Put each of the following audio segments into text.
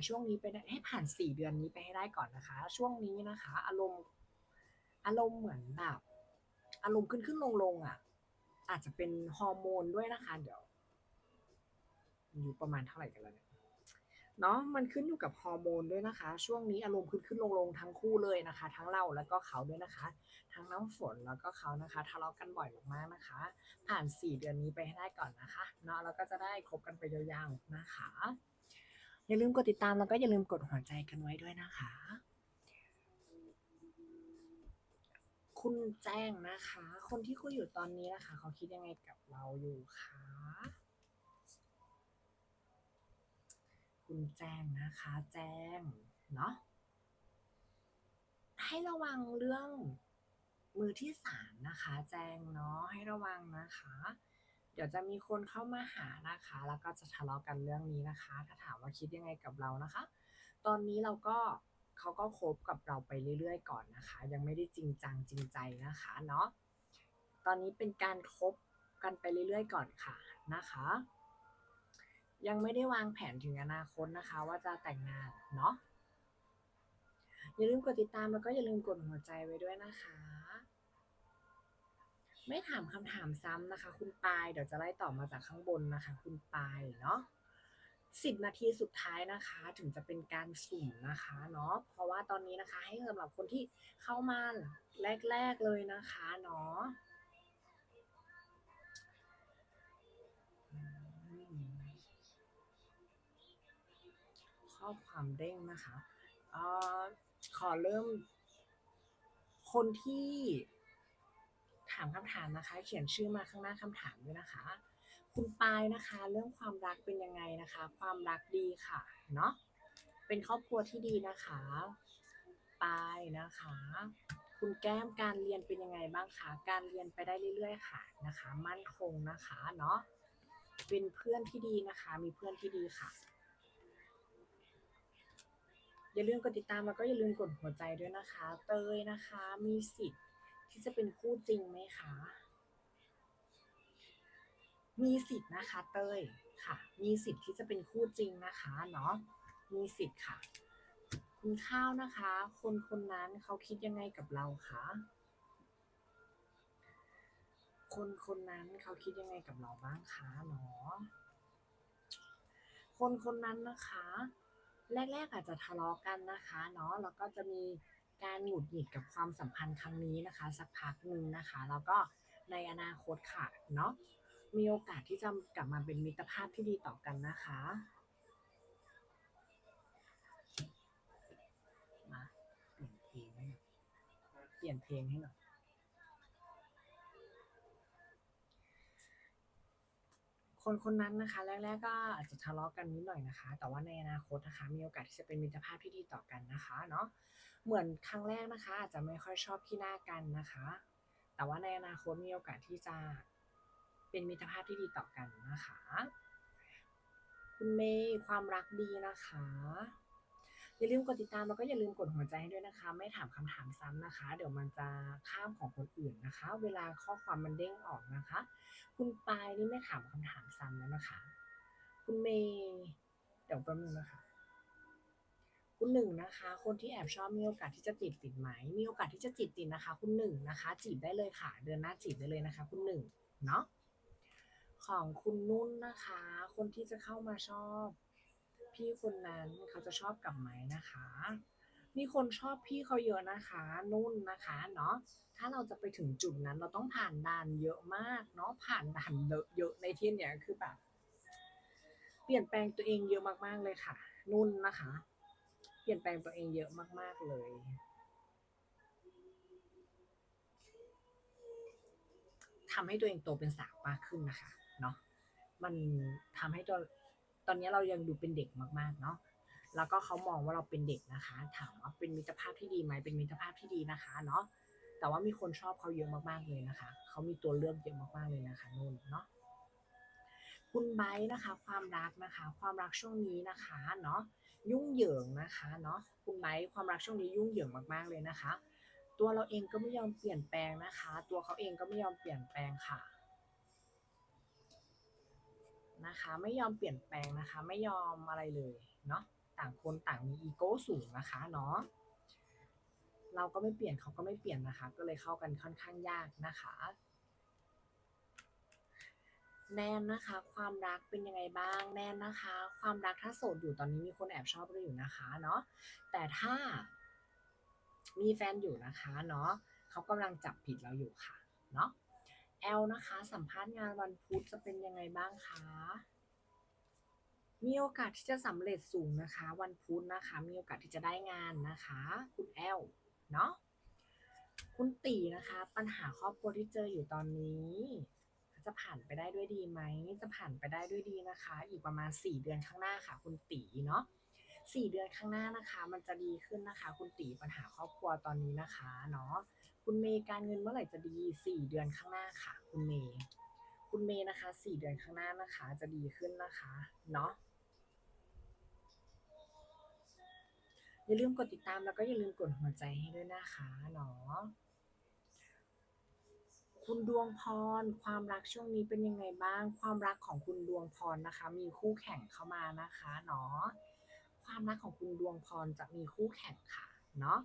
านช่วงนี้ไปได้ให้ผ่านสี่เดือนนี้ไปให้ได้ก่อนนะคะ ช่วงนี้นะคะ อารมณ์ อารมณ์เหมือนแบบอารมณ์ขึ้นขึ้นลงลงอะ อาจจะเป็นฮอร์โมนด้วยนะคะ เดี๋ยวอยู่ประมาณเท่าไหร่กันแล้วเนี่ยเนาะมันขึ้นอยู่กับฮอร์โมนด้วยนะคะ ช่วงนี้อารมณ์ขึ้นขึ้นลงลงทั้งคู่เลยนะคะ ทั้งเราแล้วก็เขาด้วยนะคะ ทั้งน้ำฝนแล้วก็เขานะคะทะเลาะกันบ่อยมากๆนะคะ ผ่านสี่เดือนนี้ไปให้ได้ก่อนนะคะเนาะแล้วก็จะได้คบกันไปยาวๆนะคะ อย่าลืมกดติดตามแล้วก็อย่าลืมกดหัวใจกันไว้ด้วยนะคะ คุณแจ้งนะคะ คนที่คุยอยู่ตอนนี้นะคะ เขาคิดยังไงกับเราอยู่คะคุณแจ้งนะคะ แจ้งเนาะให้ระวังเรื่องมือที่สามนะคะ แจ้งเนาะให้ระวังนะคะ ดี๋ยวจะมีคนเข้ามาหานะคะ แล้วก็จะทะเลาะกันเรื่องนี้นะคะ ถ้าถามว่าคิดยังไงกับเรานะคะ ตอนนี้เราก็เขาก็คบกับเราไปเรื่อยๆ ก่อนนะคะ ยังไม่ได้จริงจังจริงใจนะคะเนาะตอนนี้เป็นการคบกันไปเรื่อยๆ ก่อนค่ะนะคะ ยังไม่ได้วางแผนถึงอนาคตนะคะ ว่าจะแต่งงานเนาะอย่าลืมกดติดตามแล้วก็อย่าลืมกดหัวใจไว้ด้วยนะคะ ไม่ถามคำถามซ้ำนะคะ คุณปายเดี๋ยวจะไล่ต่อมาจากข้างบนนะคะ คุณปายเนาะสิบนาทีสุดท้ายนะคะ ถึงจะเป็นการสุ่มนะคะเนาะเพราะว่าตอนนี้นะคะ ให้สำหรับคนที่เข้ามาแรก ๆ เลยนะคะเนาะข้อความเด้งนะคะอ่อขอเริ่ม คนที่ามคำถามนะคะ เขียนชื่อมาข้างหน้าคำถามด้วยนะคะ คุณปายนะคะ เรื่องความรักเป็นยังไงนะคะ ความรักดีค่ะเนาะเป็นครอบครัวที่ดีนะคะ ปายนะคะ คุณแก้มการเรียนเป็นยังไงบ้างคะการเรียนไปได้เรื่อย ๆ ค่ะนะคะ มั่นคงนะคะเนาะเป็นเพื่อนที่ดีนะคะ มีเพื่อนที่ดีค่ะอย่าลืมกดติดตามแล้วก็อย่าลืมกดหัวใจด้วยนะคะ เตยนะคะ มีสิทธิ์ ที่จะเป็นคู่จริงไหมคะ มีสิทธิ์นะคะ เต้ยค่ะ มีสิทธิ์ที่จะเป็นคู่จริงนะคะเนาะ มีสิทธิ์ค่ะ คุณข้าวนะคะ คนคนนั้นเขาคิดยังไงกับเราคะคนคนนั้นเขาคิดยังไงกับเราบ้างคะเนาะ คนคนนั้นนะคะ แรก ๆ อาจจะทะเลาะกันนะคะเนาะ แล้วก็จะมี การหงุดหงิดกับความสัมพันธ์ครั้งนี้นะคะ สักพักหนึ่งนะคะ แล้วก็ในอนาคตค่ะเนาะมีโอกาสที่จะกลับมาเป็นมิตรภาพที่ดีต่อกันนะคะมาเปลี่ยนเพลงให้หน่อยเปลี่ยนเพลงให้หน่อย คนคนนั้นนะคะ แรกๆก็อาจจะทะเลาะกันนิดหน่อยนะคะ แต่ว่าในอนาคตนะคะ มีโอกาสที่จะเป็นมิตรภาพที่ดีต่อกันนะคะเนาะเหมือนครั้งแรกนะคะ อาจจะไม่ค่อยชอบขี้หน้ากันนะคะ แต่ว่าในอนาคตมีโอกาสที่จะเป็นมิตรภาพที่ดีต่อกันนะคะ คุณเมย์ความรักดีนะคะ อย่าลืมกดติดตามแล้วก็อย่าลืมกดหัวใจให้ด้วยนะคะ ไม่ถามคำถามซ้ำนะคะ เดี๋ยวมันจะข้ามของคนอื่นนะคะ เวลาข้อความมันเด้งออกนะคะ คุณปายนี่ไม่ถามคำถามซ้ำแล้วนะคะ คุณเมย์เดี๋ยวแป๊บนึงนะคะคุณหนึ่งนะคะ คนที่แอบชอบมีโอกาสที่จะจีบติดไหม มีโอกาสที่จะจีบติดนะคะ คุณหนึ่งนะคะ จีบได้เลยค่ะ เดือนหน้าจีบได้เลยนะคะ คุณหนึ่งเนาะของคุณนุ่นนะคะ คนที่จะเข้ามาชอบ พี่คนนั้นเขาจะชอบกลับไหมนะคะ มีคนชอบพี่เขาเยอะนะคะ นุ่นนะคะเนาะถ้าเราจะไปถึงจุดนั้นเราต้องผ่านด่านเยอะมากเนาะผ่านด่านเยอะในที่เนี้ยคือแบบเปลี่ยนแปลงตัวเองเยอะมากๆเลยค่ะ นุ่นนะคะ เปลี่ยนแปลงตัวเองเยอะมาก ๆเลยทำให้ตัวเองโตเป็นสาวมากขึ้นนะคะเนาะมันทำให้ตัว อนนี้เรายังดูเป็นเด็กมากๆเนาะแล้วก็เขามองว่าเราเป็นเด็กนะคะ ถามว่าเป็นมิตรภาพที่ดีไหมเป็นมิตรภาพที่ดีนะคะเนาะแต่ว่ามีคนชอบเขาเยอะมากๆเลยนะคะ เขามีตัวเลือกเยอะมากๆเลยนะคะนุ่นเนาะคุณไบนะคะ ความรักนะคะ ความรักช่วงนี้นะคะเนาะยุ่งเหยิงนะคะเนาะคุณไบความรักช่วงนี้ยุ่งเหยิงมากๆเลยนะคะ ตัวเราเองก็ไม่ยอมเปลี่ยนแปลงนะคะ ตัวเขาเองก็ไม่ยอมเปลี่ยนแปลงค่ะ นะคะ ไม่ยอมเปลี่ยนแปลงนะคะ ไม่ยอมอะไรเลยเนาะต่างคนต่างมีอีโก้สูงนะคะเนาะเราก็ไม่เปลี่ยนเขาก็ไม่เปลี่ยนนะคะ ก็เลยเข้ากันค่อนข้างยากนะคะ แนนนะคะ ความรักเป็นยังไงบ้าง แนนนะคะ ความรักถ้าโสดอยู่ตอนนี้มีคนแอบชอบเราอยู่นะคะเนาะแต่ถ้ามีแฟนอยู่นะคะเนาะเขากำลังจับผิดเราอยู่ค่ะเนาะ แอลนะคะ สัมภาษณ์งานวันพุธจะเป็นยังไงบ้างคะมีโอกาสที่จะสำเร็จสูงนะคะ วันพุธนะคะ มีโอกาสที่จะได้งานนะคะ คุณแอลเนาะคุณตีนะคะ ปัญหาครอบครัวที่เจออยู่ตอนนี้ จะผ่านไปได้ด้วยดีไหมจะผ่านไปได้ด้วยดีนะคะ อีกประมาณ 4 เดือนข้างหน้าค่ะ คุณตีเนาะสี่เดือนข้างหน้านะคะ มันจะดีขึ้นนะคะ คุณตีปัญหาครอบครัวตอนนี้นะคะเนาะ คุณเมย์การเงินเมื่อไหร่จะดี4เดือนข้างหน้าค่ะ คุณเมย์คุณเมย์นะคะ4เดือนข้างหน้านะคะ จะดีขึ้นนะคะเนาะอย่าลืมกดติดตามแล้วก็อย่าลืมกดหัวใจให้ด้วยนะคะเนาะคุณดวงพร ความรักช่วงนี้เป็นยังไงบ้าง ความรักของคุณดวงพรนะคะ มีคู่แข่งเข้ามานะคะเนาะความรักของคุณดวงพรจะมีคู่แข่งค่ะเนาะ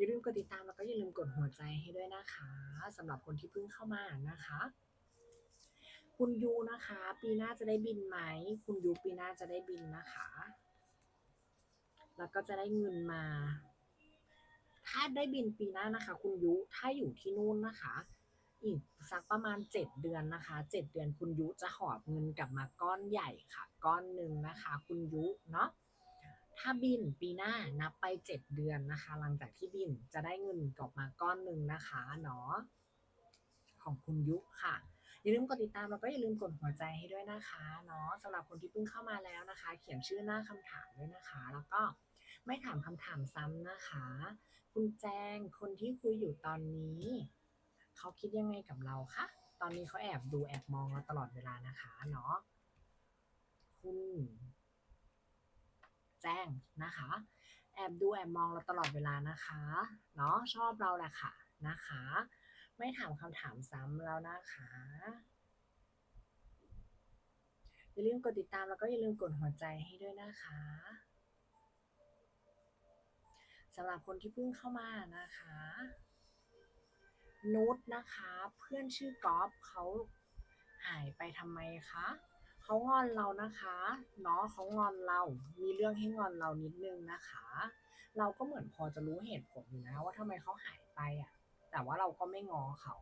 อย่าลืมกดติดตามแล้วก็อย่าลืมกดหัวใจให้ด้วยนะคะสำหรับคนที่เพิ่งเข้ามานะคะ คุณยูนะคะ ปีหน้าจะได้บินไหม คุณยูปีหน้าจะได้บินนะคะ แล้วก็จะได้เงินมา ถ้าได้บินปีหน้านะคะ คุณยุถ้าอยู่ที่นู่นนะคะ อีกสักประมาณเจ็ดเดือนนะคะเจ็ดเดือนคุณยุจะหอบเงินกลับมาก้อนใหญ่ค่ะ ก้อนหนึ่งนะคะ คุณยุเนาะ ถ้าบินปีหน้านับไปเจ็ดเดือนนะคะ หลังจากที่บินจะได้เงินกลับมาก้อนหนึ่งนะคะเนาะของคุณยุค่ะ อย่าลืมกดติดตามแล้วก็อย่าลืมกดหัวใจให้ด้วยนะคะเนาะสำหรับคนที่เพิ่งเข้ามาแล้วนะคะ เขียนชื่อหน้าคำถามด้วยนะคะ แล้วก็ไม่ถามคำถามซ้ำนะคะ คุณแจงคนที่คุยอยู่ตอนนี้ เขาคิดยังไงกับเราคะตอนนี้เขาแอบดูแอบมองเราตลอดเวลานะคะเนาะคุณ แจ้งนะคะ แอบดูแอบมองเราตลอดเวลานะคะเนาะชอบเราแหละค่ะนะคะ ไม่ถามคำถามซ้ำแล้วนะคะอย่าลืมกดติดตามแล้วก็อย่าลืมกดหัวใจให้ด้วยนะคะสำหรับคนที่เพิ่งเข้ามานะคะนุชนะคะ เพื่อนชื่อกอล์ฟเขาหายไปทำไมคะ เขางอนเรานะคะเนาะเขางอนเรา มีเรื่องให้งอนเรานิดนึงนะคะ เราก็เหมือนพอจะรู้เหตุผลอยู่นะว่าทำไมเขาหายไปอะ แต่ว่าเราก็ไม่งอเขา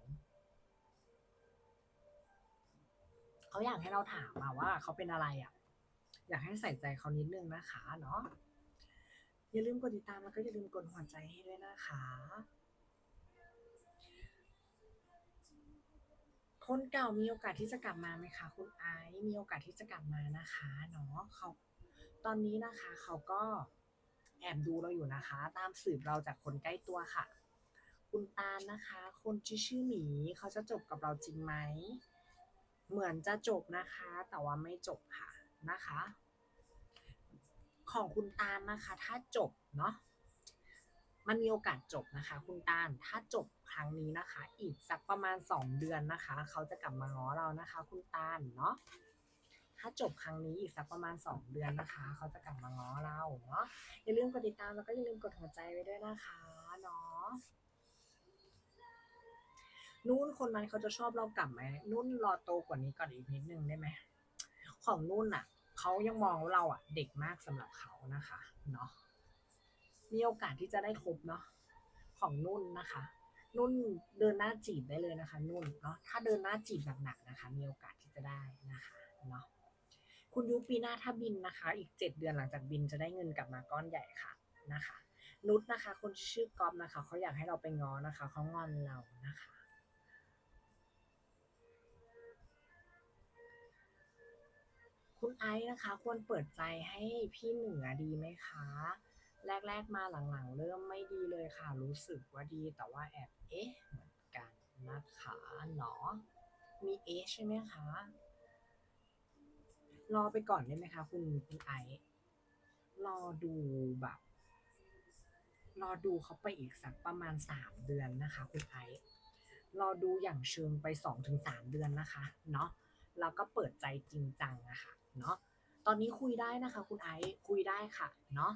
เขาอยากให้เราถามมาว่าเขาเป็นอะไรอะ อยากให้ใส่ใจเขานิดนึงนะคะเนาะอย่าลืมกดติดตามแล้วก็อย่าลืมกดหัวใจให้ด้วยนะคะ คนเก่ามีโอกาสที่จะกลับมาไหมคะคุณไอซ์มีโอกาสที่จะกลับมานะคะเนาะเขาตอนนี้นะคะเขาก็แอบดูเราอยู่นะคะ ตามสืบเราจากคนใกล้ตัวค่ะ คุณตาลนะคะ คนที่ชื่อหมีเขาจะจบกับเราจริงไหมเหมือนจะจบนะคะ แต่ว่าไม่จบค่ะนะคะ ของคุณตาลนะคะ ถ้าจบเนาะ มันมีโอกาสจบนะคะ คุณตาลถ้าจบครั้งนี้นะคะ อีกสักประมาณสองเดือนนะคะ เขาจะกลับมาง้อเรานะคะ คุณตาลเนาะถ้าจบครั้งนี้อีกสักประมาณสองเดือนนะคะ เขาจะกลับมาง้อเราเนาะอย่าลืมกดติดตามแล้วก็อย่าลืมกดหัวใจไว้ด้วยนะคะเนาะนุ่นคนนั้นเขาจะชอบเรากลับไหมนุ่นรอโตกว่านี้ก่อนอีกนิดนึงได้ไหมของนุ่นอะเขายังมองเราอะ เด็กมากสำหรับเขานะคะเนาะ มีโอกาสที่จะได้ครบเนาะของนุ่นนะคะ นุ่นเดินหน้าจีบได้เลยนะคะ นุ่นเนาะถ้าเดินหน้าจีบหนักๆนะคะ มีโอกาสที่จะได้นะคะเนาะคุณยุปีหน้าถ้าบินนะคะ อีกเจ็ดเดือนหลังจากบินจะได้เงินกลับมาก้อนใหญ่ค่ะนะคะ นุชนะคะ คนชื่อกอฟนะคะเขาอยากให้เราไปง้อนะคะเขางอนเรานะคะคุณไอซ์นะคะ ควรเปิดใจให้พี่เหนือดีไหมคะ แรก ๆ มาหลังๆ เริ่มไม่ดีเลยค่ะ รู้สึกว่าดีแต่ว่าแอบเอ๊ะเหมือนกันนะคะเนาะมีเอใช่ไหมคะ รอไปก่อนได้ไหมคะคุณคุณไอซ์รอดูแบบ รอดูเขาไปอีกสักประมาณสามเดือนนะคะ คุณไอซ์รอดูอย่างเชิงไปสองถึงสามเดือนนะคะ เนาะแล้วก็เปิดใจจริงจังอะค่ะเนาะตอนนี้คุยได้นะคะ คุณไอซ์คุยได้ค่ะ เนาะ